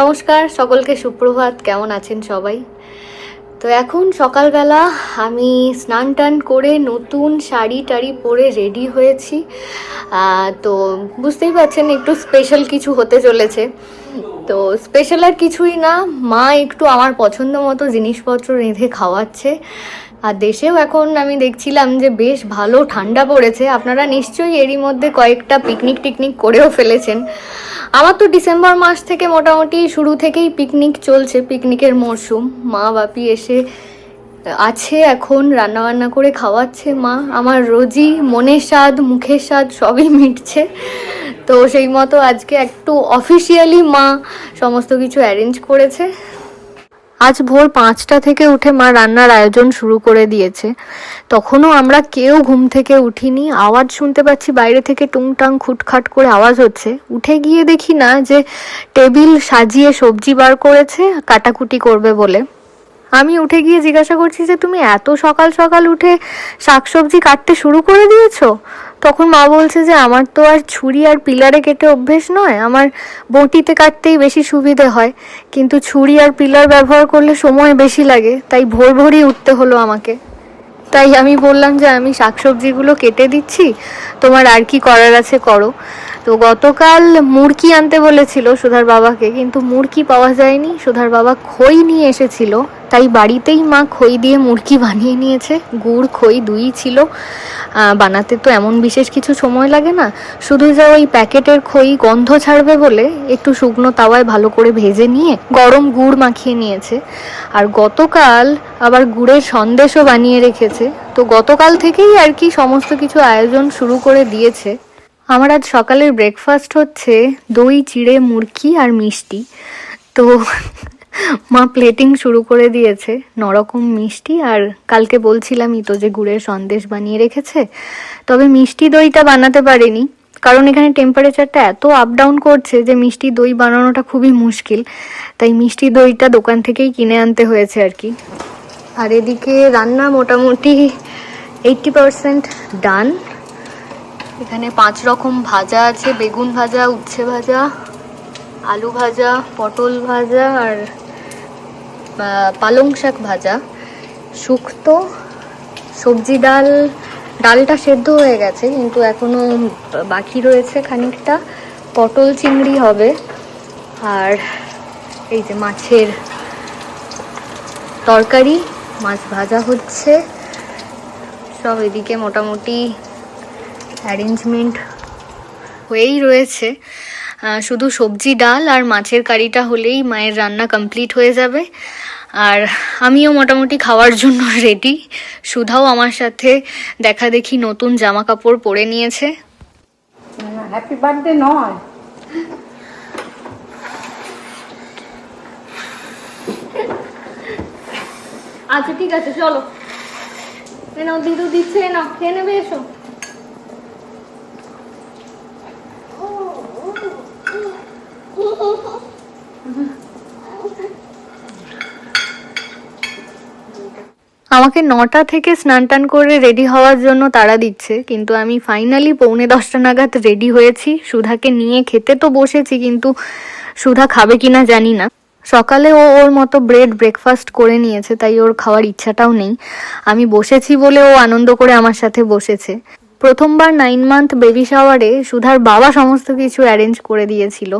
নমস্কার, সকলকে সুপ্রভাত। কেমন আছেন সবাই? তো এখন সকালবেলা আমি স্নান টান করে নতুন শাড়ি টাড়ি পরে রেডি হয়েছি। তো বুঝতেই পারছেন, একটু স্পেশাল কিছু হতে চলেছে। তো স্পেশাল আর কিছুই না, মা একটু আমার পছন্দ মতো জিনিসপত্র রেঁধে খাওয়াচ্ছে। আর দেশেও এখন আমি দেখছিলাম যে বেশ ভালো ঠান্ডা পড়েছে। আপনারা নিশ্চয়ই এরই মধ্যে কয়েকটা পিকনিক টিকনিক করেও ফেলেছেন। আমার তো ডিসেম্বর মাস থেকে মোটামুটি শুরু থেকেই পিকনিক চলছে পিকনিকের মরশুম মা বাপি এসে আছে এখন, রান্নাবান্না করে খাওয়াচ্ছে মা। আমার রোজই মনের স্বাদ, মুখের স্বাদ সবই মিটছে। তো সেই মতো আজকে একটু অফিসিয়ালি মা সমস্ত কিছু অ্যারেঞ্জ করেছে। আজ ভোর পাঁচটা থেকে উঠে মা রান্নার আয়োজন শুরু করে দিয়েছে। তখনও আমরা কেউ ঘুম থেকে উঠিনি। আওয়াজ শুনতে পাচ্ছি বাইরে থেকে টুংটাং খুটখাট করে আওয়াজ হচ্ছে। উঠে গিয়ে দেখি না যে টেবিল সাজিয়ে সবজি বার করেছে, কাটাকুটি করবে বলে। আমি উঠে গিয়ে জিজ্ঞাসা করছি যে, তুমি এত সকাল সকাল উঠে শাকসবজি কাটতে শুরু করে দিয়েছ? তখন মা বলছে যে, আমার তো আর ছুরি আর পিলারে কেটে অভ্যেস নয়, আমার বটিতে কাটতেই বেশি সুবিধে হয়। কিন্তু ছুরি আর পিলার ব্যবহার করলে সময় বেশি লাগে, তাই ভোর ভোরই উঠতে হলো আমাকে। তাই আমি বললাম যে, আমি শাকসবজিগুলো কেটে দিচ্ছি, তোমার আর কি করার আছে করো। তো গতকাল মুরকি আনতে বলেছিল সুধার বাবাকে, কিন্তু মুরকি পাওয়া যায়নি। সুধার বাবা খই নিয়ে এসেছিল, তাই বাড়িতেই মা খই দিয়ে মুরকি বানিয়ে নিয়েছে। গুড়, খই দুই ছিল। বানাতে তো এমন বিশেষ কিছু সময় লাগে না। শুধু যে ওই প্যাকেটের খই গন্ধ ছাড়বে বলে একটু শুকনো তাওয়ায় ভালো করে ভেজে নিয়ে গরম গুড় মাখিয়ে নিয়েছে। আর গতকাল আবার গুড়ের সন্দেশও বানিয়ে রেখেছে। তো গতকাল থেকেই আর কি সমস্ত কিছু আয়োজন শুরু করে দিয়েছে। আমার আজ সকালের ব্রেকফাস্ট হচ্ছে দই, চিড়ে, মুরকি আর মিষ্টি। তো মা প্লেটিং শুরু করে দিয়েছে নরকম মিষ্টি আর কালকে বলছিলামই তো যে গুড়ের সন্দেশ বানিয়ে রেখেছে। তবে মিষ্টি দইটা বানাতে পারেনি, কারণ এখানে টেম্পারেচারটা এত আপ ডাউন করছে যে মিষ্টি দই বানানোটা খুবই মুশকিল। তাই মিষ্টি দইটা দোকান থেকেই কিনে আনতে হয়েছে আর কি। আর এদিকে রান্না মোটামুটি এইটটি পারসেন্ট ডান এখানে পাঁচ রকম ভাজা আছে, বেগুন ভাজা, উচ্ছে ভাজা, আলু ভাজা, পটল ভাজা আর পালং শাক ভাজা। শুক্তো, সবজি ডাল, ডালটা সেদ্ধ হয়ে গেছে, কিন্তু এখনও বাকি রয়েছে খানিকটা। পটল চিংড়ি হবে, আর এই যে মাছের তরকারি, মাছ ভাজা হচ্ছে। সব এদিকে মোটামুটি অ্যারেঞ্জমেন্ট হয়েই রয়েছে। শুধু সবজি ডাল আর মাছের কারিটা হলেই মায়ের রান্না কমপ্লিট হয়ে যাবে। আর আমিও মোটামুটি খাওয়ার জন্য রেডি সুধাও আমার সাথে দেখা দেখি নতুন জামা কাপড় পরে নিয়েছে। হ্যাপি বার্থডে নয়। আচ্ছা ঠিক আছে চলো। দিদু দিচ্ছে নাও খেয়ে নেবে এসো। আমাকে নটা থেকে স্নান টান করে রেডি হওয়ার জন্য তাড়া দিচ্ছে, কিন্তু আমি ফাইনালি পৌনে দশটা নাগাদ রেডি হয়েছি। সুধাকে নিয়ে খেতে তো বসেছি, কিন্তু সুধা খাবে কিনা জানি না। সকালে ও ওর মতো ব্রেড ব্রেকফাস্ট করে নিয়েছে, তাই ওর খাওয়ার ইচ্ছাটাও নেই। আমি বসেছি বলে ও আনন্দ করে আমার সাথে বসেছে। প্রথমবার নাইন মান্থ বেবি শাওয়ারে সুধার বাবা সমস্ত কিছু অ্যারেঞ্জ করে দিয়েছিল।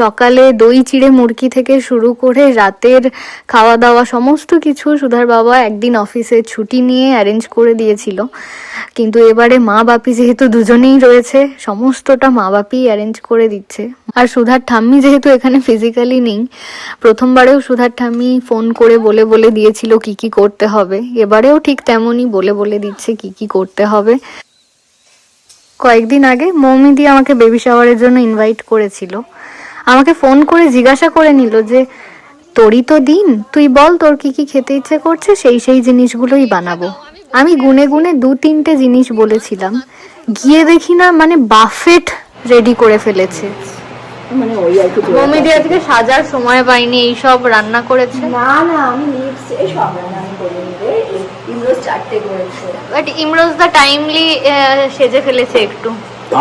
সকালে দই চিড়ে মুরকি থেকে শুরু করে রাতের খাওয়া দাওয়া সমস্ত কিছু সুধার বাবা একদিন অফিসে ছুটি নিয়ে অ্যারেঞ্জ করে দিয়েছিল। কিন্তু এবারে মা বাপি যেহেতু দুজনেই রয়েছে, সমস্তটা মা বাপি অ্যারেঞ্জ করে দিচ্ছে। আর সুধার ঠাম্মি যেহেতু এখানে ফিজিক্যালি নেই, প্রথমবারেও সুধার ঠাম্মি ফোন করে বলে বলে দিয়েছিল কি কি করতে হবে। এবারেও ঠিক তেমনই বলে বলে দিচ্ছে কি কি করতে হবে। কয়েকদিন আগে মৌমিদি আমাকে বেবি শাওয়ারের জন্য ইনভাইট করেছিল। আমাকে ফোন করে জিজ্ঞাসা করে নিল যে, তোরই তো দিন, তুই বল তোর কি কি খেতে ইচ্ছে করছে? সেই সেই জিনিসগুলোই বানাবো। আমি গুনে গুনে দু তিনটে জিনিস বলেছিলাম। গিয়ে দেখি না মানে বাফেট রেডি করে ফেলেছে। মানে ওই আর কি মৌমিদি আজকে সাজার সময় পাইনি এইসব রান্না করেছে? না না আমি লিপস এই সব রান্না আমি করে নিবে ইমরোজ চারটে করেছে। বাট ইমরোজ দা টাইমলি সেজে ফেলেছে একটু।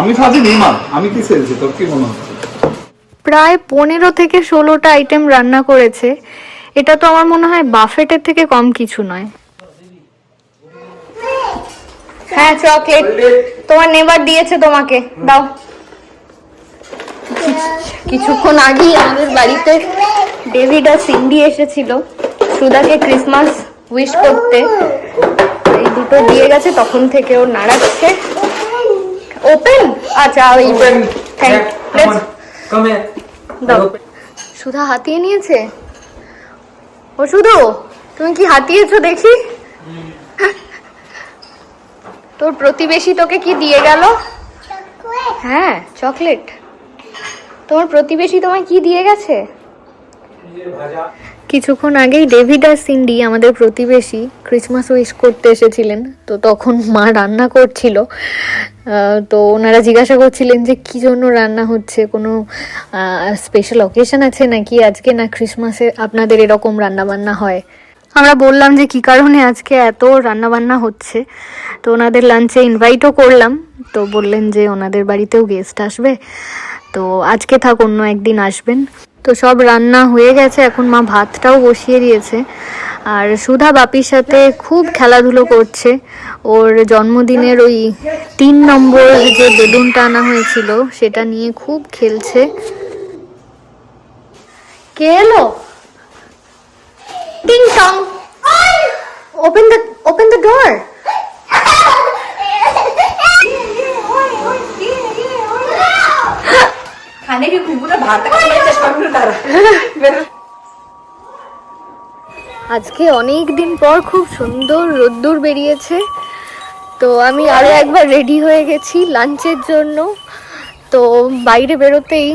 আমি সাজিনি মা। আমি কি সেলছি তোর কি মনে হচ্ছে? প্রায় পনেরো থেকে ষোলোটা আইটেম রান্না করেছে। এটা তো আমার মনে হয় বাফেটের থেকে কম কিছু নয়। হ্যাঁ চকলেট তোমার নেবার দিয়েছে তোমাকে। দাও। কিছুক্ষণ আগেই আমাদের বাড়িতে ডেভিড আর সিন্ডি এসেছিল সুদাকে ক্রিসমাস উইশ করতে। এই দুটো দিয়ে গেছে তখন থেকে ও নাড়াচ্ছে। ওপেন আচ্ছা ওই থ্যাংক. দাও। সুধা হাতিয়ে নিয়েছে? ও শুধু তুমি কি হাতিয়েছো দেখি? তোর প্রতিবেশী তোকে কি দিয়ে গেল? হ্যাঁ চকলেট তোমার প্রতিবেশী তোমায় কি দিয়ে গেছে? কিছুক্ষণ আগেই ডেভিড আর সিন্ডি আমাদের প্রতিবেশী ক্রিসমাস উইশ করতে এসেছিলেন তো তখন মা রান্না করছিল। তো ওনারা জিজ্ঞাসা করছিলেন যে কি জন্য রান্না হচ্ছে? কোনো স্পেশাল অকেশন আছে নাকি আজকে? না ক্রিসমাসে আপনাদের এরকম রান্না বান্না হয়? আমরা বললাম যে কি কারণে আজকে এত রান্না বান্না হচ্ছে। তো ওনাদের লাঞ্চে ইনভাইটও করলাম। তো বললেন যে ওনাদের বাড়িতেও গেস্ট আসবে। তো আজকে থাক, অন্য একদিন আসবেন। তো সব রান্না হয়ে গেছে, এখন মা ভাতটাও বসিয়ে দিয়েছে। আর সুধা বাপির সাথে খুব খেলাধুলো করছে। ওর জন্মদিনের ওই তিন নম্বর যে বেলুনটা আনা হয়েছিল, সেটা নিয়ে খুব খেলছে। কে এলো? Open the open the door खाने की खुशबू ना बाहर तक आती है चश्मा भी उतारा मेरा আজকে অনেক দিন পর খুব সুন্দর রোদ্দুর বেরিয়েছে তো আমি আরও একবার রেডি হয়ে গেছি লাঞ্চের জন্য তো বাইরে বেরোতেই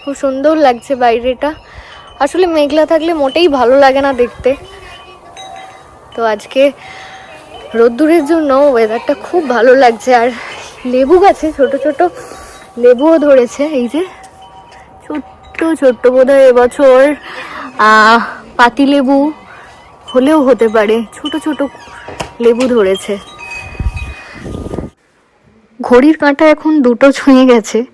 খুব সুন্দর লাগছে বাইরেটা আসলে মেঘলা থাকলে মোটেই ভালো লাগে না দেখতে তো আজকে রোদ্দুরের জন্য ওয়েদারটা খুব ভালো লাগছে আর লেবু গাছে ছোট ছোট লেবুও ধরেছে এই যে। ছোট্ট ছোট্ট বোধ হয় এবছর আহ, পাতিলেবু হলেও হতে পারে। ছোট ছোট লেবু ধরেছে। ঘড়ির কাঁটা এখন দুটো ছুঁয়ে গেছে।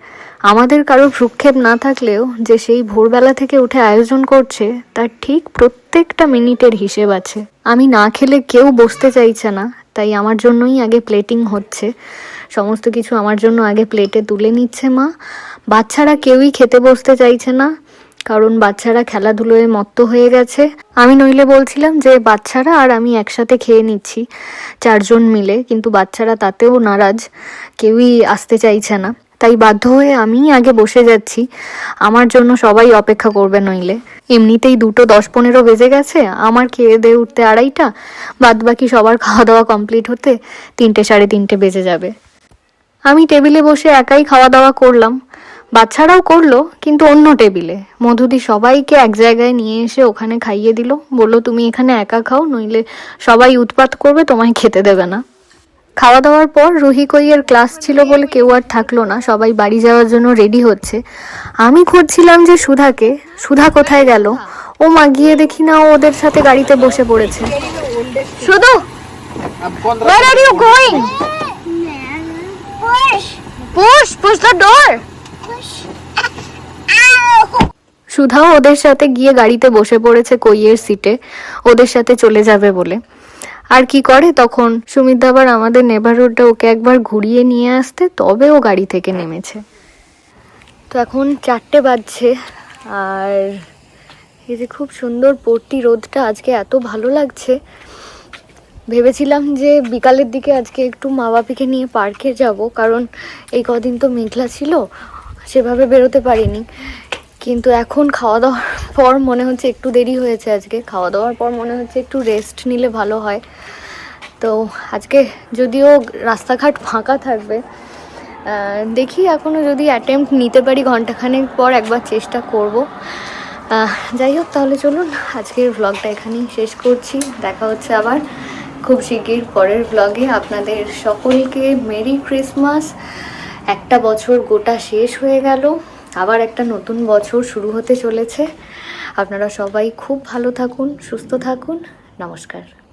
আমাদের কারও ভ্রুক্ষেপ না থাকলেও যে সেই ভোরবেলা থেকে উঠে আয়োজন করছে তার ঠিক প্রত্যেকটা মিনিটের হিসেব আছে। আমি না খেলে কেউ বসতে চাইছে না। তাই আমার জন্যই আগে প্লেটিং হচ্ছে। সমস্ত কিছু আমার জন্য আগে প্লেটে তুলে নিচ্ছে মা। বাচ্চারা কেউই খেতে বসতে চাইছে না, কারণ বাচ্চারা খেলাধুলোয় মত্ত হয়ে গেছে। আমি নইলে বলছিলাম যে, বাচ্চারা আর আমি একসাথে খেয়ে নিচ্ছি, চারজন মিলে, কিন্তু বাচ্চারা তাতেও নারাজ, কেউই আসতে চাইছে না। তাই বাধ্য হয়ে আমিই আগে বসে যাচ্ছি। আমার জন্য সবাই অপেক্ষা করবে নইলে। এমনিতেই দুটো দশ পনেরো বেজে গেছে, আমার খেয়ে দিয়ে উঠতে আড়াইটা বাদ বাকি সবার খাওয়া দাওয়া কমপ্লিট হতে তিনটে সাড়ে তিনটে বেজে যাবে। আমি টেবিলে বসে একাই খাওয়া দাওয়া করলাম। বাচ্চারাও করল, কিন্তু অন্য টেবিলে। মধুদি সবাইকে এক জায়গায় নিয়ে এসে ওখানে খাইয়ে দিল। বলল, তুমি এখানে একা খাও, নইলে সবাই উৎপাত করবে, তোমায় খেতে দেবে না। খাওয়া দাওয়ার পর রুহি কইয়ের ক্লাস ছিল বলে কেউ আর থাকল না সবাই বাড়ি যাওয়ার জন্য রেডি হচ্ছে। আমি খুঁজছিলাম যে সুধাকে সুধা কোথায় গেল? ও মা গিয়ে দেখি না ও ওদের সাথে গাড়িতে বসে পড়েছে। শুধু! Where are you going? Push, push! Push the door. সুধাও ওদের সাথে গিয়ে গাড়িতে বসে পড়েছে কইয়ের সিটে ওদের সাথে চলে যাবে বলে। আর কি করে? তখন সুমিত আবার আমাদের নেবারহুডটা ওকে একবার ঘুরিয়ে নিয়ে আসতে, তবে ও গাড়ি থেকে নেমেছে। তো এখন চারটে বাজছে, আর এই যে খুব সুন্দর পড়তি রোদটা আজকে এত ভালো লাগছে। ভেবেছিলাম যে বিকালের দিকে আজকে একটু মা বাপিকে নিয়ে পার্কে যাব, কারণ এই কদিন তো মেঘলা ছিল, সেভাবে বেরোতে পারিনি। কিন্তু এখন খাওয়া দাওয়ার পর মনে হচ্ছে একটু দেরি হয়েছে আজকে। খাওয়া দাওয়ার পর মনে হচ্ছে একটু রেস্ট নিলে ভালো হয়। তো আজকে যদিও রাস্তাঘাট ফাঁকা থাকবে দেখি এখনও যদি অ্যাটেম্প্ট নিতে পারি ঘন্টাখানেক পর একবার চেষ্টা করব। যাই হোক তাহলে চলুন, আজকের ভ্লগটা এখানেই শেষ করছি। দেখা হচ্ছে আবার খুব শিগগির পরের ভ্লগে আপনাদের সকলকে মেরি ক্রিসমাস। একটা বছর গোটা শেষ হয়ে গেল। আবার একটা নতুন বছর শুরু হতে চলেছে। আপনারা সবাই খুব ভালো থাকুন, সুস্থ থাকুন। নমস্কার।